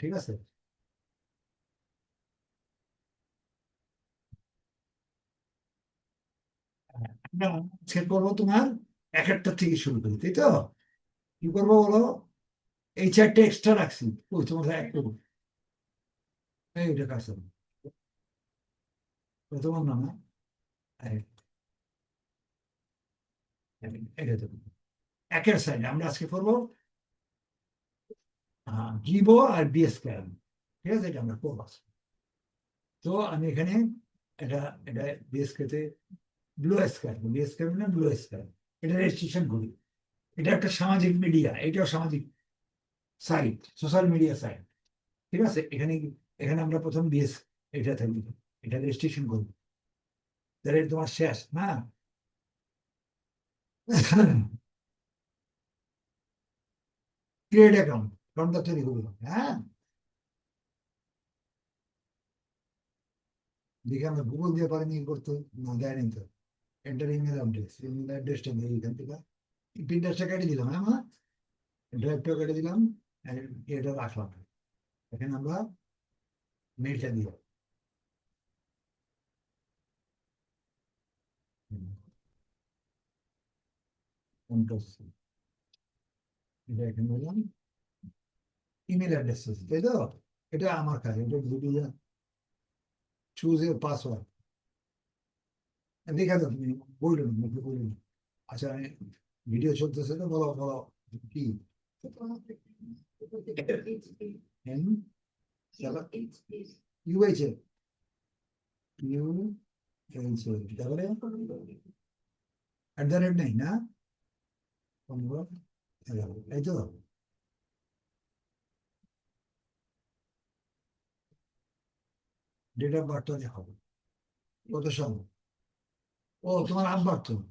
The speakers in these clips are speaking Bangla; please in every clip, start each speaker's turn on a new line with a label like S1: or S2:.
S1: ঠিক আছে আমরা করব তোমার এক একটা থেকে শুরু করি তাই তো কি করব বলো এই চারটে এক্সট্রা রাখছি ওই তোমার এইটা কাছে তোমার নাম একের সাইডে আমরা আজকে করব গিবো আর ক্যাম ঠিক আছে? এটা আমরা করব। তো আমি এখানে এটা এটা বিএসকেতে ব্লু ব্লু স্কোয়ার মানে ব্লু স্কোয়ার এটা রেজিস্ট্রেশন করি। এটা একটা সামাজিক মিডিয়া এটাও সামাজিক সাইট সোশ্যাল মিডিয়া সাইট ঠিক আছে? এখানে এখানে আমরা প্রথম বিএস এটা থাকবে। এটা রেজিস্ট্রেশন করব। তাহলে তোমার শেষ, না? ক্রিয়েট অ্যাকাউন্ট অ্যাকাউন্টটা তৈরি করবো হ্যাঁ দেখে আমরা গুগল দিয়ে পারিনি করতে না দেয়নি তো এন্টার ইমেল অ্যাড্রেস ইমেল অ্যাড্রেসটা দিয়ে এখান থেকে প্রিন্টারটা কেটে দিলাম হ্যাঁ মা ড্রাইভটা কেটে দিলাম আর এটা রাখলাম এখানে আমরা মেলটা দিব Control C. এটা এখানে দিলাম ইমেল অ্যাড্রেস তাই তো? এটা আমার কাছে এটা ভিডিও চুজ এ পাসওয়ার্ড দেখা যাবে তুমি বললেন, মুখে বললেন। আচ্ছা ভিডিও চলতেছে তো, বলো বলো, কি? এন ইউ হয়েছে ইউ হয়েছে তারপরে অ্যাট দ্য রেট নেই না? এই তো। للابوراتوري هون وتصور وطبعا عبرته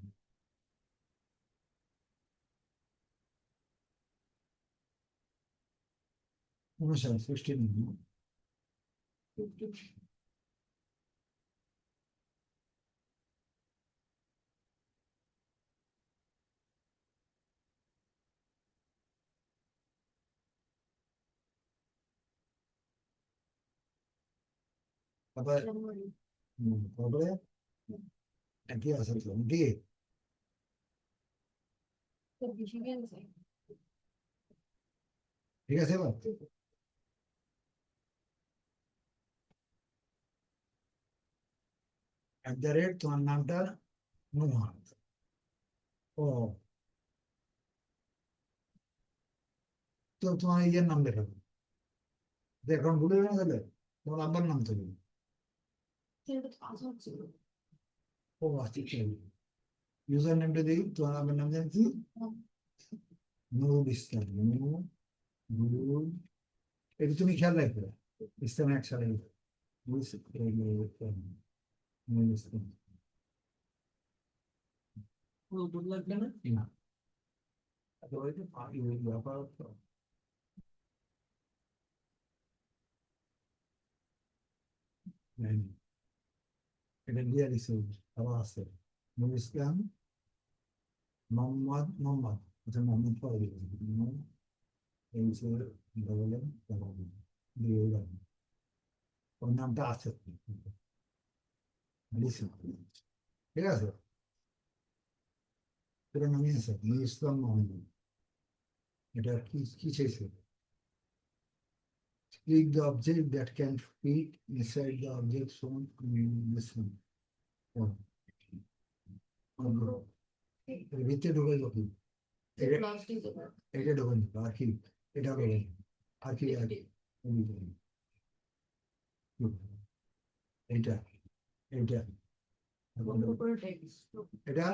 S1: ومثلا فشتين তোমার আব্বার তো উনষাট সিক্সটিন তারপরে হুম, তারপরে কি আছে কি ঠিক আছে এবার অ্যাট দ্য রেট তোমার নামটা মোহন ও তো তোমার ইয়ের নাম দেখাবে এখন ভুলে গেলে তোমার আব্বার নাম তো বলি। ও আচ্ছা ইউজার নেমটা দিই তোমার আব্বার নাম জানি কি নুরুল ইসলাম নুরুল এটা তুমি খেয়াল রাখবে ইসলাম একসাথে নুরুল ইসলাম। নুরুল ইসলাম। না আচ্ছা, ওই যে পা- ওই ব্যাপার তো। নাই, নাই। এটা দিয়ে দিছে আবার আছে নুরুল ইসলাম মোহাম্মদ মোহাম্মদ আচ্ছা মোহাম্মদ পরে দিয়েছে মোহাম্মদ এই যে বললেন দিয়ে গেল ওর নামটা আছে দিছে। ঠিক আছে পুরো নামই আছে নুরুল ইসলাম মোহাম্মদ এটা কি কি চাইছে Click the object that can fit inside the object shown in this one. Oh. Oh, এর ভিতরে ঢুকে যাবো কি? এটা এটা ঢুকে যাবো আর কি এটা ঢুকে যাবো আর কি আর কি এই যে। হুম। এইটা এইটা এবং এটা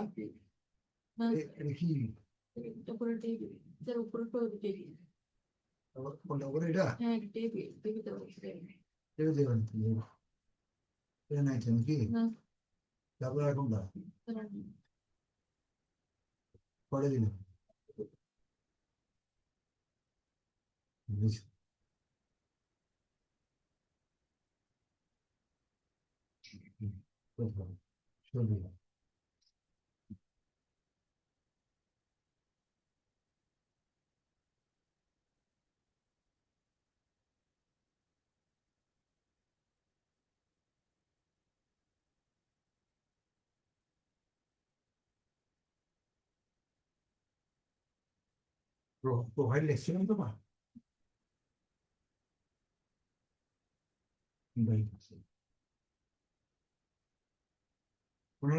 S1: এ- এটা কি আবার কোনটা করে এটা এটা দেবেন তুমি। এটা ಅವತ್ತು ಅವರಿಡ ದೇವದೇವಂತಿ ఏనాయకు డబ్బు రాకుండా పడది చూడండి হুম, বুঝলাম। শুনলাম। প্রোফাইল লিখছিলাম তোমার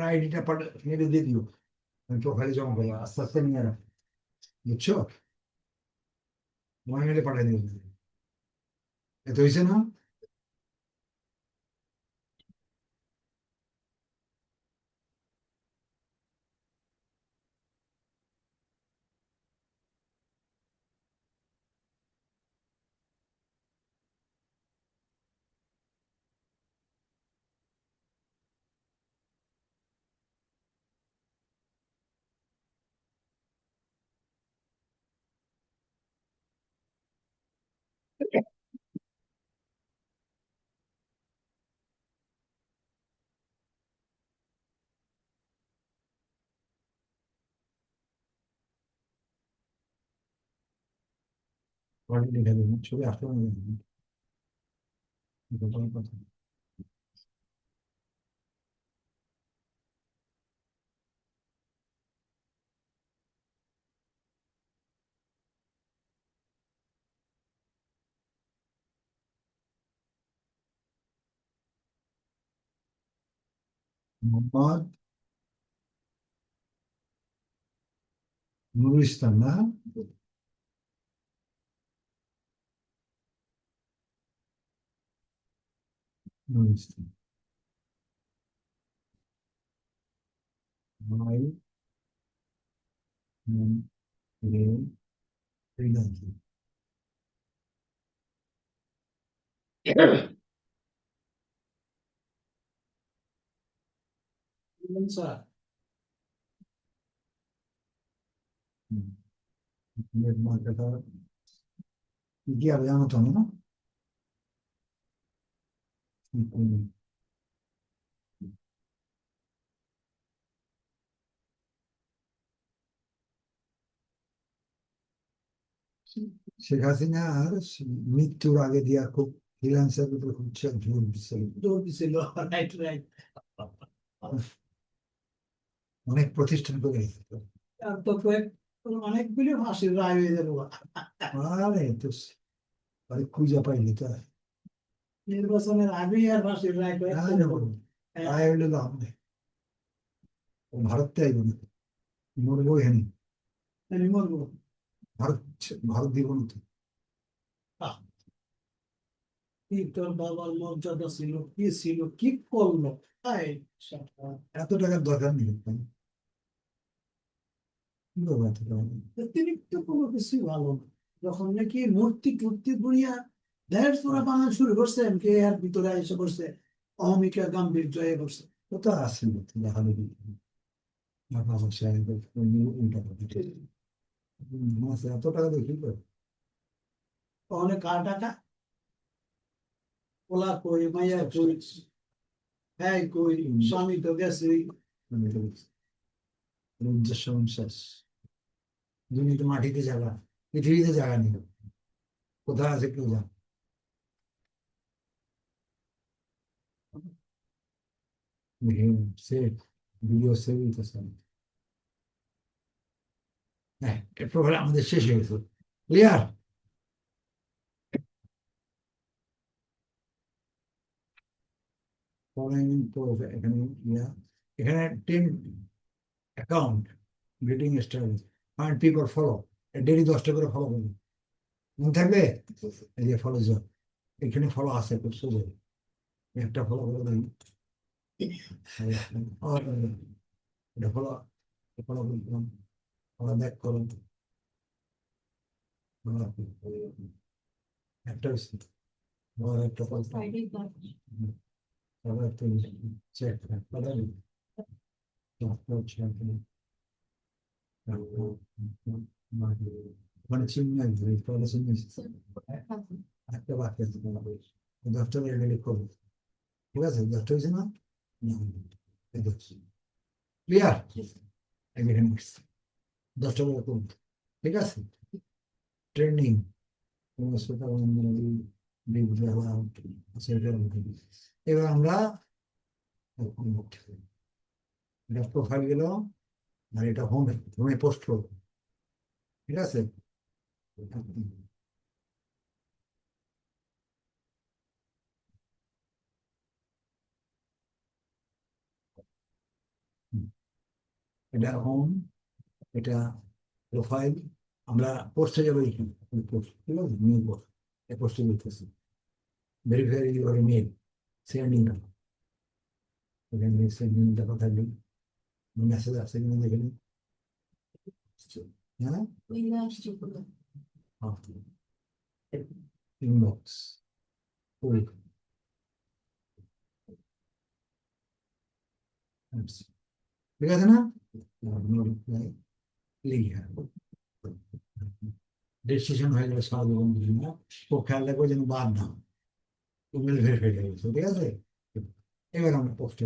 S1: আইডিটা মেরে দিয়ে দিও আমি প্রোফাইলে জমা করব আস্তে আস্তে নিয়ে রাখো বুঝছ তোমার মেলে পাঠিয়ে দিও এত হয়েছে না 때. 관리를 해도 저게 아까운 이거 보니까 Muhammad Nur İslam. My name is Freelancing. ইসলাম ভাই নুন রে শ্রীলঙ্কা
S2: স্যার
S1: মার্কেটা কি হবে জানো তো না শেখ হাসিনার মৃত্যুর আগে দিয়া খুব ফ্রিল্যান্সের উপর খুব জোর দিচ্ছিল
S2: জোর দিছিল রাইট রাইট
S1: অনেক প্রতিষ্ঠান করে
S2: অনেকগুলি ফাঁসির রায় হয়ে যাব
S1: আরে তো আরে খুঁজে পাইনি তো
S2: নির্বাচনের আগেই আর ফাঁসির রায়
S1: হইলে লাভ নেই ও ভারত চাইব না। মরবো
S2: আমি মরবো।
S1: ভারত ভারত দিব না তো।
S2: কি তোর বাবার মর্যাদা ছিল কি ছিল কি করল? তাই
S1: এত টাকার দরকার নেই?
S2: অতিরিক্ত কোনো কিছু ভালো না। যখন নাকি মূর্তি টুর্তি বুড়িয়া দেড় তোরা বানানো শুরু করছে এমকে আর ভিতরে এসে করছে অহমিকা গাম্ভীর্য এ করছে
S1: কত আছে টাকা করে এত টাকা
S2: কার? ওলা কই মাইয়া কই? হ্যাঁ কই স্বামী তো গেছে।
S1: উদ্দেশ্য শেষ। দুনিয়াতে মাটিতে জায়গা পৃথিবীতে জায়গা নেই। কোথায় আছে কেউ জান? হ্যাঁ এরপর আমাদের শেষ হয়ে গেছে। ক্লিয়ার এখানে এখানে ten account greeting style find people follow daily দশটা করে ফলো করবে মনে থাকবে এই যে ফলো জব এখানে ফলো আছে খুব সোজা একটা ফলো করে দিন এটা ফলো ফলো করলাম ফলো ব্যাক করুন একটা হচ্ছে আবার একটা ফলো আবার একটা চেক মানে একদম ফলো চিহ্ন একটা বাকি আছে তোমার দশটা মিনিট রেডি করব ঠিক আছে দশটা হয়েছে না ক্লিয়ার দশটা এবার আমরা প্রোফাইল গেল আর এটা হোমে হোমে পোস্ট করব ঠিক আছে এটা হোম এটা প্রোফাইল আমরা পোস্টে যাব এখানে পোস্ট ঠিক আছে নিউ পোস্ট এই পোস্টে যেতেছি ভেরিফাই ইউর ইমেল সেন্ডিং এখানে সেন্ডিংটা কথা নেই মেসেজ আসছে কিনা দেখে নিন হ্যাঁ ইনবক্স ঠিক আছে না লিখে রেজিস্ট্রেশন হয়ে গেলে সারা জীবন জন্য ও খেয়াল রাখবো যেন বাদ না ইমেল ভেরিফাই হয়ে গেছে ঠিক আছে এবার আমরা পোস্টে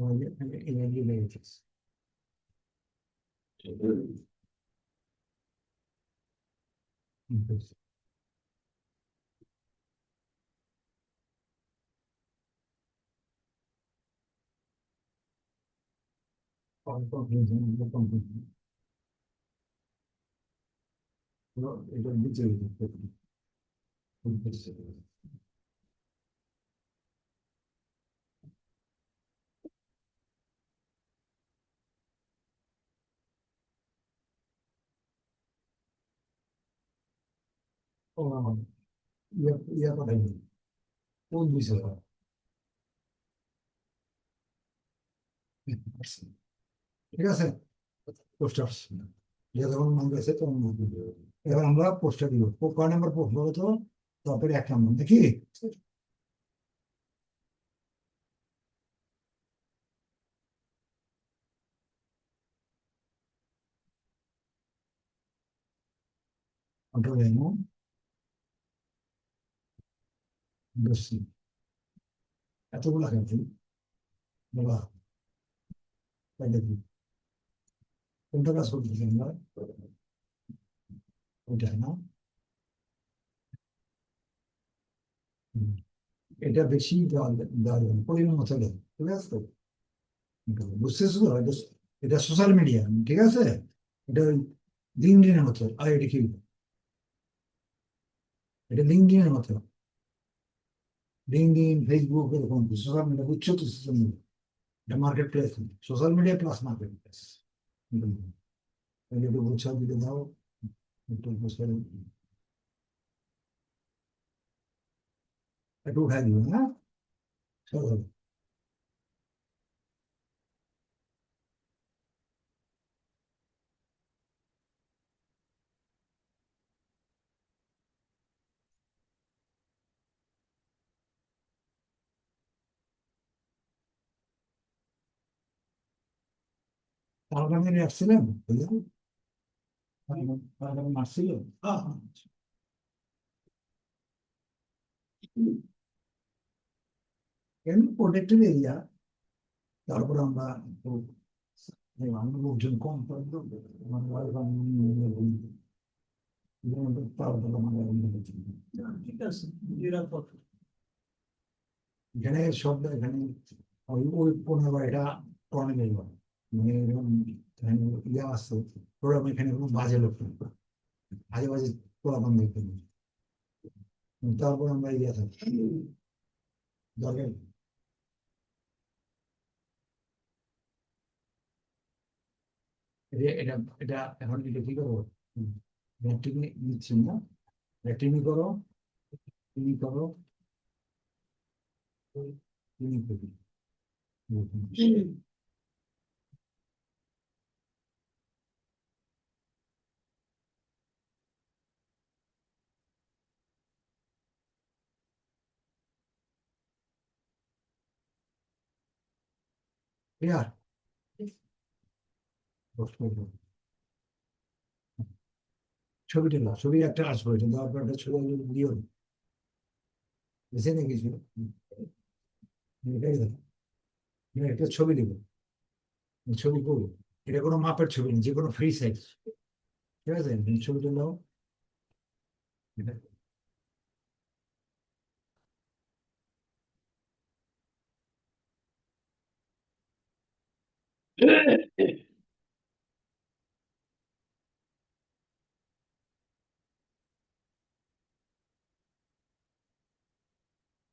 S1: on in the- in the humanities. Mhm. All don't. no company. Be রেখে দিই। করতেছে। ও ইয়া ইয়া পাঠাই দিই। কোন বিষয়টা ঠিক আছে পোস্ট আসছে যে যখন নাম গেছে তখন নাম দিবে। এবার আমরা পোস্টটা দিব ও কয় নাম্বার পোস্ট বলো তো তারপরে এক নাম্বার দেখি কন্ট্রোল এমন বেশি এতগুলা কেন বলা কোনটা কাজ করতেছি আমরা ওইটা না। এটা বেশি পরিমাণ মতো দেবে ঠিক আছে তো বুঝতেছো তো এটা সোশ্যাল মিডিয়া ঠিক আছে এটা লিঙ্কডিনের মতো আর এটা কি এটা লিঙ্কডিনের মতো লিঙ্কডিন ফেসবুক এরকম সোশ্যাল মিডিয়া বুঝছো তো সোশ্যাল মিডিয়া এটা marketplace social media plus marketplace একটু বুঝাও দিতে দাও একটু বুঝতে একটু উঠাই দিবে হ্যাঁ চলো আসছিলেন বুঝলেন?
S2: হ্যাঁ।
S1: এমনি প্রোটেক্টেড এরিয়া তারপরে আমরা আমরা লোকজন কম আমার আমি।
S2: ঠিক আছে নিরাপদ।
S1: এখানে সব এখানে ওই পনেরো কমে গেল মানে ইয়ে আসছে ওরা এখানে কোনো বাজে লোক নেই। বাজে তারপর আমরা ইয়ে থাকি এটা এটা এখন কি করব ব্যাটারি নিচ্ছি না ব্যাটারি করো তুমি করি ক্লিয়ার ছবিটা না ছবি একটা আসবে দেওয়ার পর একটা ছবি দিও বুঝে না কিছু। হুম, এটাই দেখো। না, একটা ছবি দেবো ছবি করব। এটা কোনো মাপের ছবি না যে কোনো ফ্রি সাইজ ঠিক আছে? ছবিটা নাও।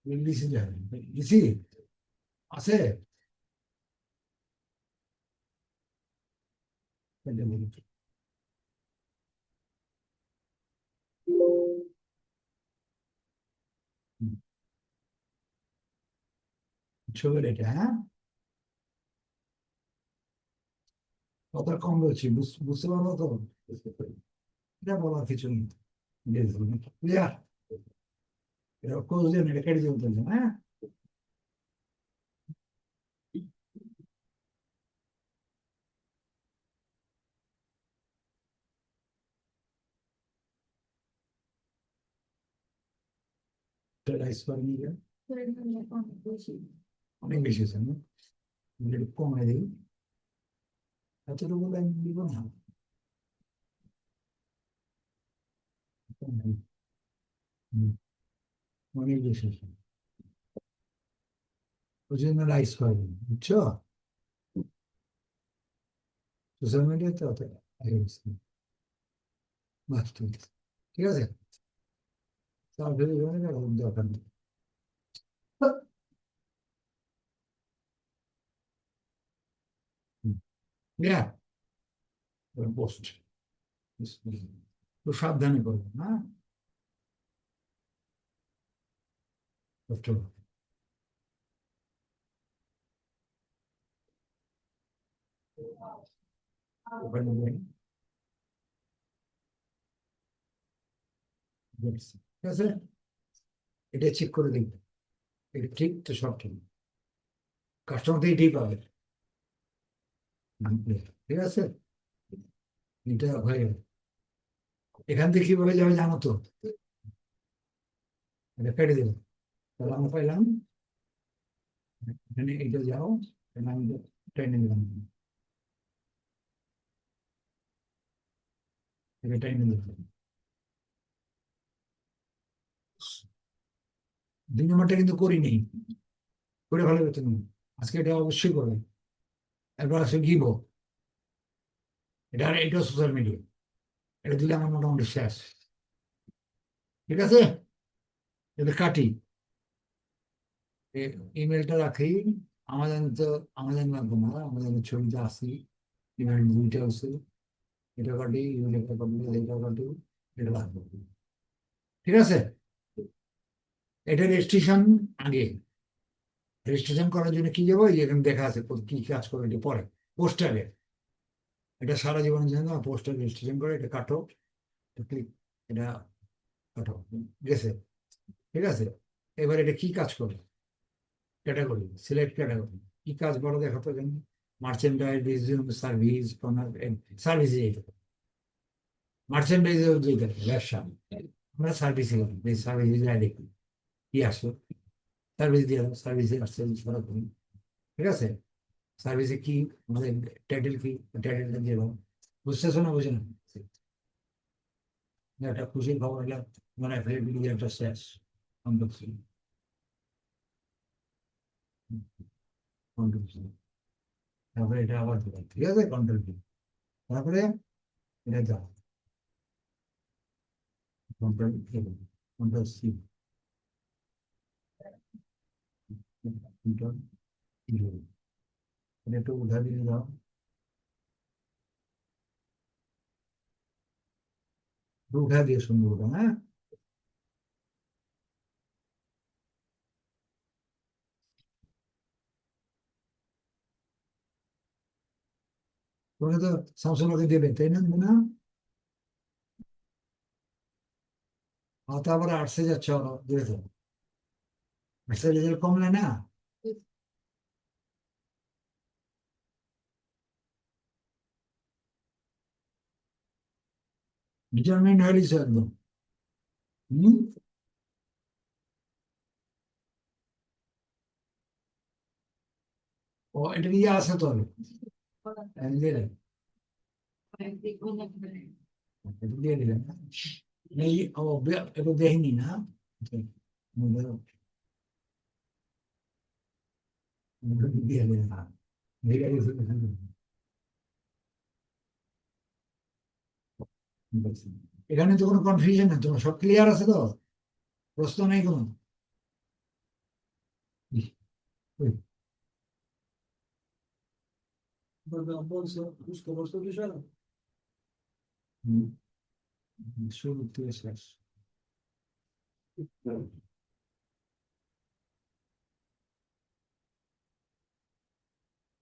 S1: ইংলিশে যাবে ইসি আছে এটা বলি। হুম। ছবির এটা হ্যাঁ Atakomba için, Mus Musulana da Ne Bolak için gezdim. Ya. Ya kozdan eక్కడికి వెళ్తున్నాం Telaş var mıydı? Telaş var mıydı? Ne geçiyorsun? Ne? Ne? Ne? Ne? Ne? 80ぐらいに分な অনেক বেশি ওই জন্য রাইস হয় বুঝছো সোশ্যাল মিডিয়াতে অত ঠিক আছে দরকার নেই Yeah. পোস্ট তো সাবধানে করবেন হ্যাঁ ঠিক আছে? এটা চেক করে দেখবেন এটা ঠিক তো সব ঠিক। কাস্টমার থেকে ঠিক পাবে। ঠিক আছে? এটা হয়ে গেল এখান থেকে কীভাবে যাবে জানো তো? এটা কেটে দেবো। তাহলে আমরা পাইলাম, এখানে এটা যাও আমি ট্রেনে দিলাম এটা ট্রেনে দিলাম দুই নম্বরটা কিন্তু করিনি। করে ভালো বেতন আজকে এটা অবশ্যই করবে। এরপর আসে গিব এটা এটা সোশ্যাল মিডিয়া এটা দিলে আমার মোটামুটি শেষ। ঠিক আছে? এটা কাটি। ইমেলটা রাখি। আমাদের তো আমাদের না আমাদের ছবিটা আসি ইমেল দুইটা আছে। এটা কাটি ইমেলটা কাটি, এটা কাটি, এটা লাগবে ঠিক আছে? এটা রেজিস্ট্রেশন আগে। রেজিস্ট্রেশন করার জন্য কি যাব? এখানে দেখা আছে কি কাজ করবে এটা পরে। পোস্টারে এটা সারা জীবনের জন্য পোস্টার রেজিস্ট্রেশন করে, এটা কাটো ক্লিক এটা কাটো, গেছে। ঠিক আছে? এবার এটা কি কাজ করে ক্যাটাগরি সিলেক্ট ক্যাটাগরি কি কাজ বড় দেখো তো মার্চেন্ডাইজ সার্ভিস সার্ভিস মার্চেন্ডাইজ ব্যবসা। আমরা সার্ভিস সার্ভিস দেখি, কি আসলো? সার্ভিস দিয়ে সার্ভিসে আসছে সরাসরি ঠিক আছে সার্ভিসে কি আমাদের টাইটেল কি টাইটেলটা দিয়ে দাও বুঝতেছো না বুঝে না একটা খুশির খবর হলে মানে ফেসবুকে একটা শেষ কন্ট্রোল কন্ট্রোল তারপরে এটা আবার দিলাম ঠিক আছে কন্ট্রোল তারপরে এটা যাও কন্ট্রোল কন্ট্রোল সি কন্ট্রোল এটা একটু দিয়ে দাও উঠা দিয়ে সুন্দর করে, হ্যাঁ? তোমরা তো শামসুল্লাহকে দেবে তাই না না আর তারপরে আর্টসে যাচ্ছে ওরা দিয়ে Esa es el con la nada. Dígame analizando. ¿Mm? ও এটা দিয়ে আছে তো দিলেন দিয়ে দিলেন ও এটা দেখিনি না দিয়ে দিলেন না? এই ও বে- এটা দেখিনি না আচ্ছা, মনে হয়। মনে হয় দিয়ে দিলেন না। দিয়ে দিলেন না। বুঝছি। এখানে তো কোনো কনফিউশন নেই তোমার সব ক্লিয়ার আছে তো প্রশ্ন নেই কোনো
S2: বলছো বুঝতে পারছো বিষয়
S1: হুম। শুরু থেকে শেষ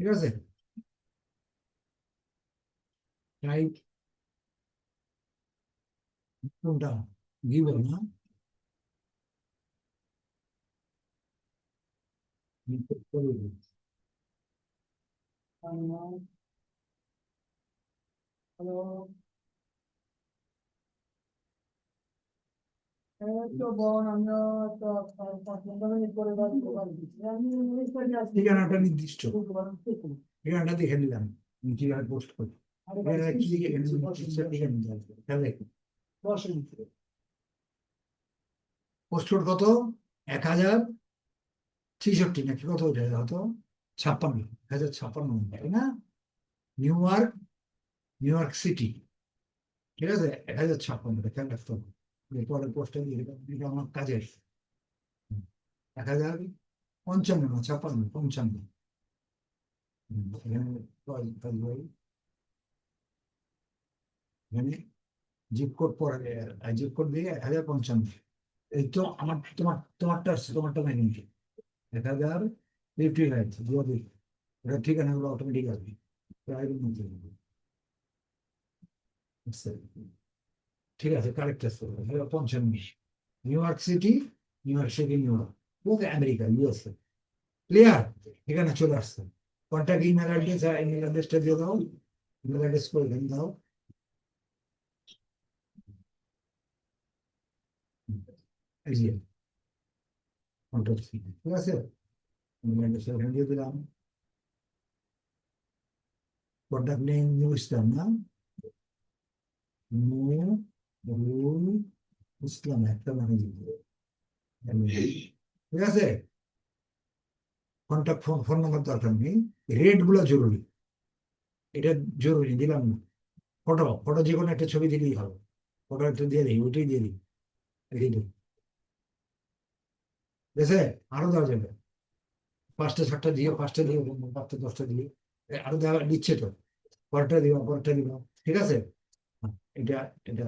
S1: ঠিক আছে? রাইট কোনটা গিবল না
S2: হ্যালো তো বোন আমিও তো পাঁচ মিনিট পরে আমি
S1: ঠিকানাটা নির্দিষ্ট। ঠিকানাটা দেখে নিলাম। কীভাবে পোস্ট করি কি লিখে পোস্ট কোড কত? এক হাজার ছেষট্টি নাকি? কত ওটা হতো ছাপ্পান্ন। এক হাজার ছাপ্পান্ন তাই না? New York New York City. ঠিক আছে? এক হাজার ছাপ্পান্ন খেয়াল রাখতে হবে। দিয়ে দিলাম, এটা আমার কাজে আসবে। হুম। এক হাজার পঞ্চান্ন না ছাপ্পান্ন পঞ্চান্ন। জিপ কোড পরে জিপ কোড দিয়ে এক হাজার পঞ্চান্ন। এই তো আমার তোমার তোমারটা তোমারটা নিচ্ছি এক হাজার ফিফটি ফাইভ দুয়াদি এটা ঠিকানাগুলো অটোমেটিক আসবে। প্রায় মধ্যে ঠিক আছে কারেক্ট আছে পঞ্চান্ন New York City New York City New York পুরো আমেরিকা ইউএসএ ক্লিয়ার এখানে চলে আসছে। কন্ট্যাক্ট ইমেল অ্যাড্রেস ইমেল অ্যাড্রেসটা দিয়ে দাও। ইমেল অ্যাড্রেস করে দেন, দাও। কন্ট্যাক্ট ঠিক আছে? ইমেল অ্যাড্রেস এখানে দিয়ে দিলাম। কন্ট্যাক্ট নেম নিউ ইসলাম না? নুরুল ইসলাম একটা মানে ঠিক আছে? কন্ট্যাক্ট ফোন ফোন নাম্বার দরকার নেই। জরুরি। এটা জরুরি দিলাম না। ফটো ফটো যে কোনো একটা ছবি দিলেই হবে। ফটো একটা দিয়ে দিই ওইটাই দিয়ে দিই। রেখে দিই দেখছে আরও দেওয়া যাবে। পাঁচটা সাতটা দিয়ে পাঁচটা দিয়ে পাঁচটা দশটা দিয়ে। আরও দেওয়া দিচ্ছে তো। পরটা দিব পরটা দিব ঠিক আছে? হ্যাঁ, এটা এটা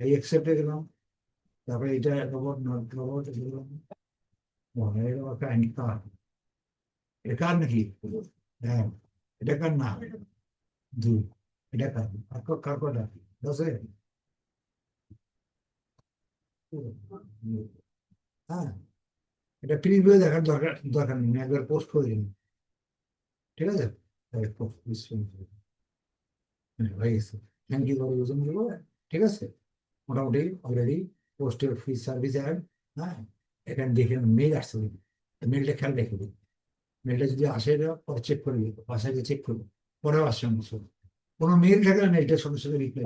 S1: এই অ্যাকসেপ্টে গেলাম তারপরে এটা রোবট নট রোবট দিলাম এটা একটা আইনি কার্ড এটা কার নাকি হ্যাঁ এটা কার না দুই এটা কার আর কার কটা দশে হ্যাঁ এটা প্রিভিউ দেখার দরকার দরকার নেই একবার পোস্ট করে দিন ঠিক আছে হয়ে গেছে থ্যাংক ইউ ফর ইউজিং ঠিক আছে মোটামুটি অলরেডি পোস্টের ফ্রি সার্ভিস অ্যাড হ্যাঁ? এখানে দেখে মেল আসছে মেলটা খেয়াল রেখে দিন মেলটা যদি আসে পরে চেক করে দিই বাসায় গিয়ে চেক করব, পরেও আসছে আমার সঙ্গে কোনো মেল থাকলে মেলটা সঙ্গে সঙ্গে রিপ্লাই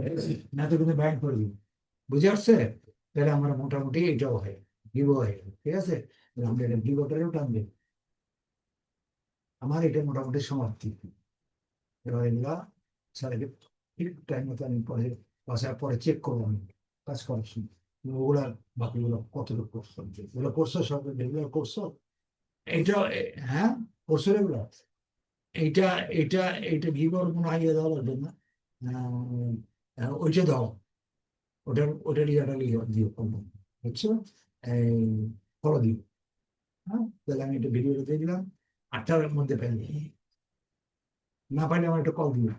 S1: না তো কিন্তু ব্যাংক করে দিই। বুঝে আসছে? তাহলে আমরা মোটামুটি এটাও হয় গিভও হয়, ঠিক আছে? আমরা এটা গিভটারেও টানবে আমার এটা মোটামুটি সমাপ্তি। এবার এগুলা, স্যারকে ঠিক টাইম মতো আমি পরে, বাসায় পরে চেক করব আমি। কাজ সময়। ওগুলা বাকিগুলো কতটুকু করছ এগুলো করছ সব রেগুলার করছ এইটা হ্যাঁ? করছ রেগুলার এইটা এটা এইটা গিবর মনে হয় ইয়ে দেওয়া লাগবে না। ওইটা দাও। ওটার ওটার ইয়াটা দিও বুঝছ? এই ফলো দিও। হ্যাঁ? তাহলে আমি একটা ভিডিওটা দিয়ে দিলাম। আটটার মধ্যে পাইলে। না পাইলে আমার একটা কল দিও।